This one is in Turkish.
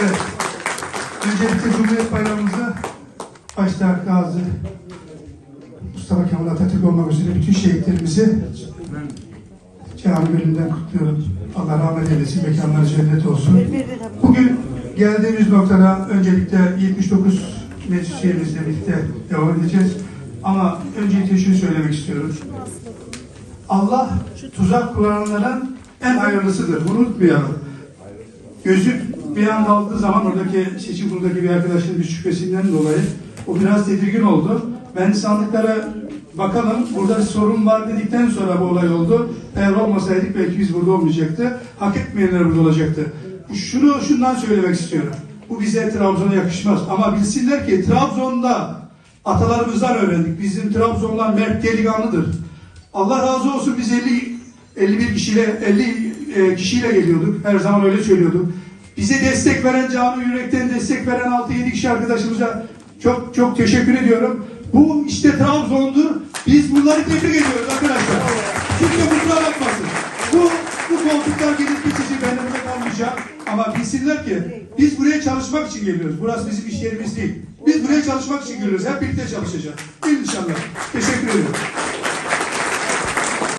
Evet. Öncelikle Cumhuriyet Bayramımızı başta Gazi Mustafa Kemal Atatürk olmak üzere bütün şehitlerimizi canı gönülden kutluyorum. Allah rahmet eylesin, mekanları cennet olsun. Bugün geldiğimiz noktada öncelikle 79 meclis üyemizle birlikte devam edeceğiz. Ama öncelikle şunu söylemek istiyorum. Allah tuzak kuranların en hayırlısıdır. Unutmayalım. Gözü bir anda aldığı zaman oradaki seçim kurulundaki bir arkadaşın bir şüphesinden dolayı o biraz tedirgin oldu. Ben sandıklara bakalım burada bir sorun var dedikten sonra bu olay oldu. Eğer olmasaydık belki biz burada olmayacaktı. Hak etmeyenler burada olacaktı. Şunu şundan söylemek istiyorum. Bu bize Trabzon'a yakışmaz. Ama bilsinler ki Trabzon'da atalarımızdan öğrendik. Bizim Trabzonlar mert delikanlıdır. Allah razı olsun biz 50 51 kişiyle 50 e, kişiyle geliyorduk. Her zaman öyle söylüyorduk. Bize destek veren canı yürekten destek veren 6-7 kişi arkadaşımıza çok çok teşekkür ediyorum. Bu işte Trabzon'dur. Biz bunları tebrik ediyoruz arkadaşlar. Kimse kusura bakmasın. Bu, bu koltuklar gelip geçici ben burada kalmayacağım. Ama bilsinler ki biz buraya çalışmak için geliyoruz. Burası bizim iş yerimiz değil. Biz buraya çalışmak için geliyoruz. Hep birlikte çalışacağız. İnşallah. Teşekkür ediyorum.